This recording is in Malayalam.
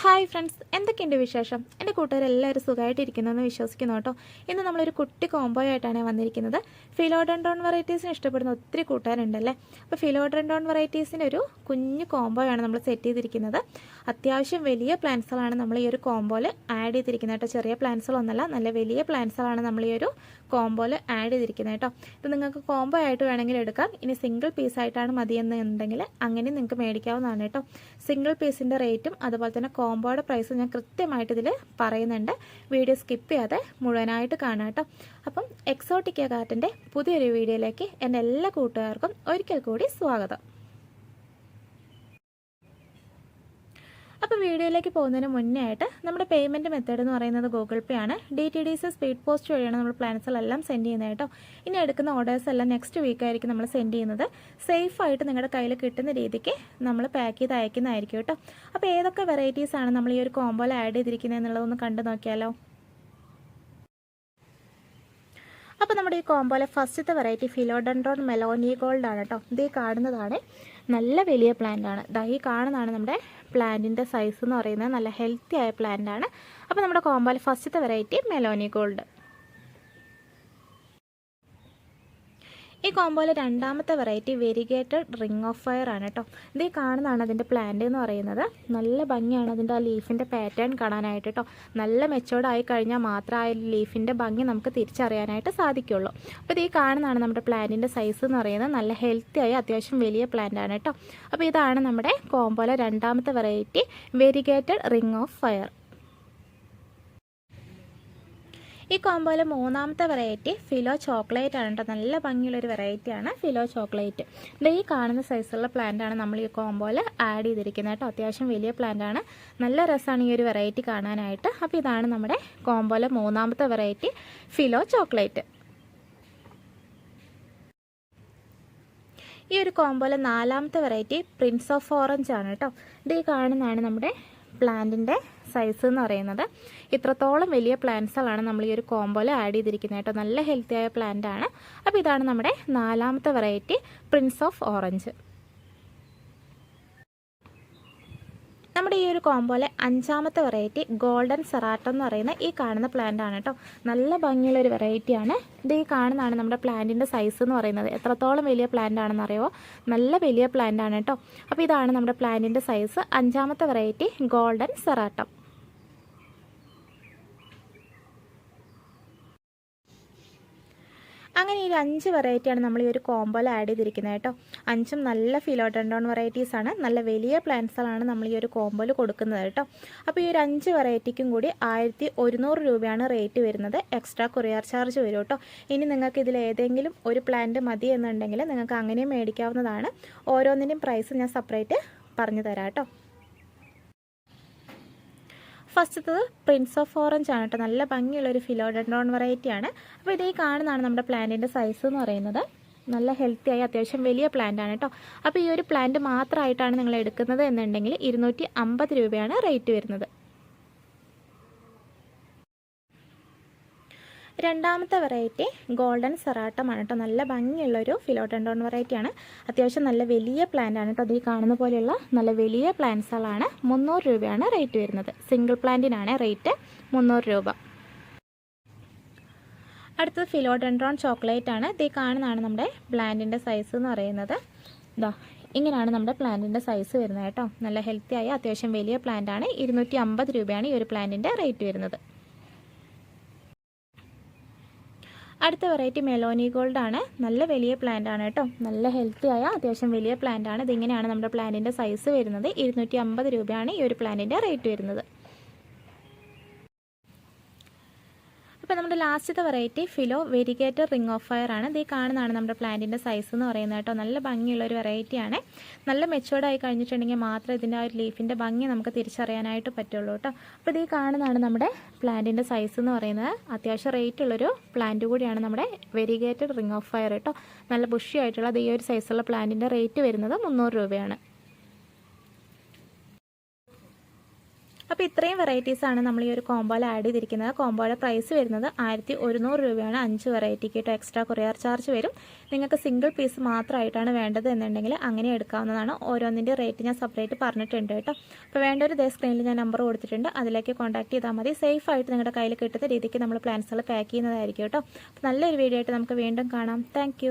ഹായ് ഫ്രണ്ട്സ് എന്തൊക്കെയുണ്ട് വിശേഷം? എന്റെ കൂട്ടുകാരെല്ലാവരും സുഖമായിട്ടിരിക്കുന്നതെന്ന് വിശ്വസിക്കുന്നു കേട്ടോ. ഇന്ന് നമ്മളൊരു കുട്ടി കോംബോ ആയിട്ടാണ് വന്നിരിക്കുന്നത്. ഫിലോഡൻഡോൺ വെറൈറ്റീസിന് ഇഷ്ടപ്പെടുന്ന ഒത്തിരി കൂട്ടുകാരുണ്ടല്ലേ? അപ്പോൾ ഫിലോഡൻഡോൺ വെറൈറ്റീസിന്റെ ഒരു കുഞ്ഞു കോംബോയാണ് നമ്മൾ സെറ്റ് ചെയ്തിരിക്കുന്നത്. അത്യാവശ്യം വലിയ പ്ലാന്റ്സുകളാണ് നമ്മൾ ഈ ഒരു കോംബോയിൽ ആഡ് ചെയ്തിരിക്കുന്നത് കേട്ടോ. ചെറിയ പ്ലാന്റ്സുകളൊന്നല്ല നല്ല വലിയ പ്ലാന്റ്സുകളാണ് നമ്മൾ ഈ ഒരു കോംബോയിൽ ആഡ് ചെയ്തിരിക്കുന്നത് കേട്ടോ. ഇത് നിങ്ങൾക്ക് കോംബോ ആയിട്ട് വേണമെങ്കിൽ എടുക്കാം. ഇനി സിംഗിൾ പീസ് ആയിട്ടാണ് മതിയെന്നുണ്ടെങ്കിൽ അങ്ങനെ നിങ്ങൾക്ക് മേടിക്കാവുന്നതാണ് കേട്ടോ. സിംഗിൾ പീസിന്റെ റേറ്റും അതുപോലെ തന്നെ കോംബോയുടെ പ്രൈസ് ഞാൻ കൃത്യമായിട്ട് ഇതിൽ പറയുന്നുണ്ട്. വീഡിയോ സ്കിപ്പ് ചെയ്യാതെ മുഴുവനായിട്ട് കാണാം കേട്ടോ അപ്പം എക്സോട്ടിക്ക കാറ്റിന്റെ പുതിയൊരു വീഡിയോയിലേക്ക് എന്റെ എല്ലാ കൂട്ടുകാർക്കും ഒരിക്കൽ കൂടി സ്വാഗതം. അപ്പോൾ വീഡിയോയിലേക്ക് പോകുന്നതിന് മുന്നേ ആയിട്ട് നമ്മുടെ പേയ്മെന്റ് മെത്തേഡ് എന്ന് പറയുന്നത് ഗൂഗിൾ പേ ആണ്. D T D C speed post വഴിയാണ് നമ്മൾ പ്ലാൻസിലെല്ലാം സെൻഡ് ചെയ്യുന്നത് കേട്ടോ. ഇനി എടുക്കുന്ന ഓർഡേഴ്സ് എല്ലാം നെക്സ്റ്റ് വീക്ക് ആയിരിക്കും നമ്മൾ സെൻഡ് ചെയ്യുന്നത്. സേഫ് ആയിട്ട് നിങ്ങളുടെ കയ്യിൽ കിട്ടുന്ന രീതിക്ക് നമ്മൾ പാക്ക് ചെയ്ത് അയക്കുന്നതായിരിക്കും കേട്ടോ. അപ്പോൾ ഏതൊക്കെ വെറൈറ്റീസ് ആണ് നമ്മൾ ഈ ഒരു കോമ്പോയിൽ ആഡ് ചെയ്തിരിക്കുന്നത് എന്നുള്ളതൊന്ന് കണ്ടു നോക്കിയാലോ. അപ്പോൾ നമ്മുടെ ഈ കോമ്പോയിലെ ഫസ്റ്റത്തെ വെറൈറ്റി ഫിലോഡൻഡ്രോൺ മെലോനി ഗോൾഡ് ആണ് കേട്ടോ. ഇത് കാണുന്നതാണ്. നല്ല വലിയ പ്ലാന്റ് ആണ്. ദാ ഈ കാണുന്നതാണ് നമ്മുടെ പ്ലാന്റിന്റെ സൈസ് എന്ന് പറയുന്നത്. നല്ല ഹെൽത്തി ആയ പ്ലാന്റ് ആണ്. അപ്പോൾ നമ്മുടെ കോമ്പാൽ ഫസ്റ്റത്തെ വെറൈറ്റി മെലോനി ഗോൾഡ് ഈ കോമ്പോയിലെ രണ്ടാമത്തെ variety variegated ring of fire ആണ് കേട്ടോ ഇത് കാണുന്നതാണ് അതിന്റെ പ്ലാന്റ് എന്ന് പറയുന്നത്. നല്ല ഭംഗിയാണ് അതിന്റെ ആ ലീഫിന്റെ പാറ്റേൺ കാണാനായിട്ട് കേട്ടോ നല്ല മെച്ചോർഡായി കഴിഞ്ഞാൽ മാത്രം ആ ലീഫിന്റെ ഭംഗി നമുക്ക് തിരിച്ചറിയാനായിട്ട് സാധിക്കുള്ളൂ. അപ്പോൾ ഇത് ഈ കാണുന്നതാണ് നമ്മുടെ പ്ലാന്റിന്റെ സൈസ് എന്ന് പറയുന്നത്. നല്ല ഹെൽത്തി ആയി അത്യാവശ്യം വലിയ പ്ലാന്റ് ആണ് കേട്ടോ അപ്പോൾ ഇതാണ് നമ്മുടെ കോമ്പോയിലെ രണ്ടാമത്തെ variety variegated ring of fire ഈ കോമ്പോയിലെ മൂന്നാമത്തെ വെറൈറ്റി ഫിലോ ചോക്ലേറ്റ് ആണ് കേട്ടോ നല്ല ഭംഗിയുള്ള ഒരു ഭംഗിയുള്ളൊരു വെറൈറ്റിയാണ് ഫിലോ ചോക്ലേറ്റ് ഇത് ഈ കാണുന്ന സൈസുള്ള പ്ലാന്റ് ആണ് നമ്മൾ ഈ കോമ്പോയിൽ ആഡ് ചെയ്തിരിക്കുന്നത് കേട്ടോ അത്യാവശ്യം വലിയ പ്ലാന്റ് ആണ്. നല്ല രസമാണ് ഈ ഒരു വെറൈറ്റി കാണാനായിട്ട്. അപ്പോൾ ഇതാണ് നമ്മുടെ കോമ്പോയിലെ മൂന്നാമത്തെ വെറൈറ്റി ഫിലോ ചോക്ലേറ്റ് ഈ ഒരു കോമ്പോയിലെ നാലാമത്തെ വെറൈറ്റി പ്രിൻസ് ഓഫ് ഓറഞ്ച് ആണ് കേട്ടോ ഇത് ഈ കാണുന്നതാണ് നമ്മുടെ പ്ലാന്റിന്റെ സൈസ് എന്ന് പറയുന്നത്. ഇത്രത്തോളം വലിയ പ്ലാന്റ്സുകളാണ് നമ്മൾ ഈ ഒരു കോമ്പോയിൽ ആഡ് ചെയ്തിരിക്കുന്നത് കേട്ടോ. നല്ല ഹെൽത്തി ആയ പ്ലാന്റ് ആണ്. അപ്പോൾ ഇതാണ് നമ്മുടെ നാലാമത്തെ വെറൈറ്റി പ്രിൻസ് ഓഫ് ഓറഞ്ച് നമ്മുടെ ഈ ഒരു കോമ്പോയിലെ അഞ്ചാമത്തെ വെറൈറ്റി ഗോൾഡൻ സെറാട്ടം എന്ന് പറയുന്ന ഈ കാണുന്ന പ്ലാന്റ് ആണ് കേട്ടോ നല്ല ഭംഗിയുള്ള ഒരു വെറൈറ്റിയാണ് ഇത് ഈ കാണുന്നതാണ് നമ്മുടെ പ്ലാന്റിന്റെ സൈസ് എന്ന് പറയുന്നത്. എത്രത്തോളം വലിയ പ്ലാന്റ് ആണെന്ന് അറിയുമോ നല്ല വലിയ പ്ലാന്റ് ആണ് കേട്ടോ അപ്പോൾ ഇതാണ് നമ്മുടെ പ്ലാന്റിന്റെ സൈസ് അഞ്ചാമത്തെ വെറൈറ്റി ഗോൾഡൻ സെറാട്ടം അങ്ങനെ ഈ ഒരു അഞ്ച് വെറൈറ്റിയാണ് നമ്മൾ ഈ ഒരു കോമ്പോയിൽ ആഡ് ചെയ്തിരിക്കുന്നത് കേട്ടോ. അഞ്ചും നല്ല ഫിലോഡൻഡോൺ വെറൈറ്റീസ് ആണ്. നല്ല വലിയ പ്ലാന്റ്സുകളാണ് നമ്മൾ ഈ ഒരു കോമ്പോയിൽ കൊടുക്കുന്നത് കേട്ടോ. അപ്പോൾ ഈ ഒരു അഞ്ച് വെറൈറ്റിക്കും കൂടി ആയിരത്തി ഒരുന്നൂറ് രൂപയാണ് റേറ്റ് വരുന്നത്. എക്സ്ട്രാ കൊറിയർ ചാർജ് വരും കേട്ടോ. ഇനി നിങ്ങൾക്ക് ഇതിൽ ഏതെങ്കിലും ഒരു പ്ലാന്റ് മതി എന്നുണ്ടെങ്കിൽ നിങ്ങൾക്ക് അങ്ങനെയും മേടിക്കാവുന്നതാണ്. ഓരോന്നിന്റെയും പ്രൈസ് ഞാൻ സെപ്പറേറ്റ് പറഞ്ഞു തരാം കേട്ടോ. ഫസ്റ്റത്തത് പ്രിൻസ് ഓഫ് ഓറഞ്ച് ആണ് കേട്ടോ നല്ല ഭംഗിയുള്ളൊരു ഫിലോഡോൺ വെറൈറ്റി ആണ്. അപ്പോൾ ഇതേ കാണുന്നതാണ് നമ്മുടെ പ്ലാന്റിന്റെ സൈസ് എന്ന് പറയുന്നത്. നല്ല ഹെൽത്തി ആയി അത്യാവശ്യം വലിയ പ്ലാന്റ് ആണ് കേട്ടോ അപ്പോൾ ഈ ഒരു പ്ലാന്റ് മാത്രമായിട്ടാണ് നിങ്ങൾ എടുക്കുന്നത് എന്നുണ്ടെങ്കിൽ ഇരുന്നൂറ്റി രൂപയാണ് റേറ്റ് വരുന്നത്. രണ്ടാമത്തെ വെറൈറ്റി ഗോൾഡൻ സെറാട്ടമാണ് കേട്ടോ നല്ല ഭംഗിയുള്ളൊരു ഫിലോട്ടൻഡോൺ വെറൈറ്റിയാണ് അത്യാവശ്യം നല്ല വലിയ പ്ലാന്റ് ആണ് കേട്ടോ അത് കാണുന്ന പോലെയുള്ള നല്ല വലിയ പ്ലാന്റ്സുകളാണ് മുന്നൂറ് രൂപയാണ് റേറ്റ് വരുന്നത്. സിംഗിൾ പ്ലാന്റിനാണ് റേറ്റ് മുന്നൂറ് രൂപ. അടുത്തത് ഫിലോഡൻഡ്രോൺ ചോക്ലേറ്റ് ആണ്. ഇത് കാണുന്നതാണ് നമ്മുടെ പ്ലാന്റിന്റെ സൈസ് എന്ന് പറയുന്നത്. ഇതാ ഇങ്ങനെയാണ് നമ്മുടെ പ്ലാന്റിന്റെ സൈസ് വരുന്നത് കേട്ടോ നല്ല ഹെൽത്തി ആയ അത്യാവശ്യം വലിയ പ്ലാന്റ് ആണ്. ഇരുന്നൂറ്റി രൂപയാണ് ഈ ഒരു പ്ലാന്റിന്റെ റേറ്റ് വരുന്നത്. അടുത്ത വെറൈറ്റി മെലോനി ഗോൾഡ് ആണ്. നല്ല വലിയ പ്ലാന്റ് ആണ് കേട്ടോ. നല്ല ഹെൽത്തി ആയ അത്യാവശ്യം വലിയ പ്ലാന്റ് ആണ്. ഇതിങ്ങനെയാണ് നമ്മുടെ പ്ലാന്റിന്റെ സൈസ് വരുന്നത്. ഇരുന്നൂറ്റി രൂപയാണ് ഈ ഒരു പ്ലാന്റിന്റെ റേറ്റ് വരുന്നത്. അപ്പോൾ നമ്മുടെ ലാസ്റ്റത്തെ വെറൈറ്റി ഫിലോ വെരിഗേറ്റർ റിംഗ് ഓഫ് ഫയർ ആണ്. ഇത് കാണുന്നതാണ് നമ്മുടെ പ്ലാന്റിന്റെ സൈസ് എന്ന് പറയുന്നത് കേട്ടോ. നല്ല ഭംഗിയുള്ള ഒരു വെറൈറ്റിയാണ് നല്ല മെച്ചുവേർഡായി കഴിഞ്ഞിട്ടുണ്ടെങ്കിൽ മാത്രം ഇതിന്റെ ആ ഒരു ലീഫിന്റെ ഭംഗി നമുക്ക് തിരിച്ചറിയാനായിട്ട് പറ്റുള്ളൂ കേട്ടോ. അപ്പോൾ ഇത് കാണുന്നതാണ് നമ്മുടെ പ്ലാന്റിന്റെ സൈസ് എന്ന് പറയുന്നത്. അത്യാവശ്യം റേറ്റ് ഉള്ളൊരു പ്ലാന്റ് കൂടിയാണ് നമ്മുടെ വെരിഗേറ്റഡ് റിംഗ് ഓഫ് ഫയർ കേട്ടോ. നല്ല ബുഷി ആയിട്ടുള്ള ഈ ഒരു സൈസുള്ള പ്ലാന്റിന്റെ റേറ്റ് വരുന്നത് മുന്നൂറ് രൂപയാണ്. അപ്പോൾ ഇത്രയും വെറൈറ്റീസാണ് നമ്മൾ ഈ ഒരു കോമ്പോയിൽ ആഡ് ചെയ്തിരിക്കുന്നത്. കോമ്പോയുടെ പ്രൈസ് വരുന്നത് ആയിരത്തി ഒരുന്നൂറ് രൂപയാണ്. അഞ്ച് വെറൈറ്റിക്ക് കേട്ടോ എക്സ്ട്രാ കൊറിയർ ചാർജ് വരും. നിങ്ങൾക്ക് സിംഗിൾ പീസ് മാത്രമായിട്ടാണ് വേണ്ടത് എന്നുണ്ടെങ്കിൽ അങ്ങനെ എടുക്കാവുന്നതാണ്. ഓരോന്നിന്റെ റേറ്റ് ഞാൻ സെപ്പറേറ്റ് പറഞ്ഞിട്ടുണ്ട് കേട്ടോ. അപ്പോൾ വേണ്ട ഒരു ദേ സ്ക്രീനിൽ ഞാൻ നമ്പർ കൊടുത്തിട്ടുണ്ട്. അതിലേക്ക് കോൺടാക്ട് ചെയ്താൽ മതി. സേഫ് ആയിട്ട് നിങ്ങളുടെ കയ്യിൽ കിട്ടുന്ന രീതിക്ക് നമ്മൾ പ്ലാൻസുകൾ പാക്ക് ചെയ്യുന്നതായിരിക്കും കേട്ടോ. അപ്പോൾ നല്ലൊരു വീഡിയോ ആയിട്ട് നമുക്ക് വീണ്ടും കാണാം. താങ്ക്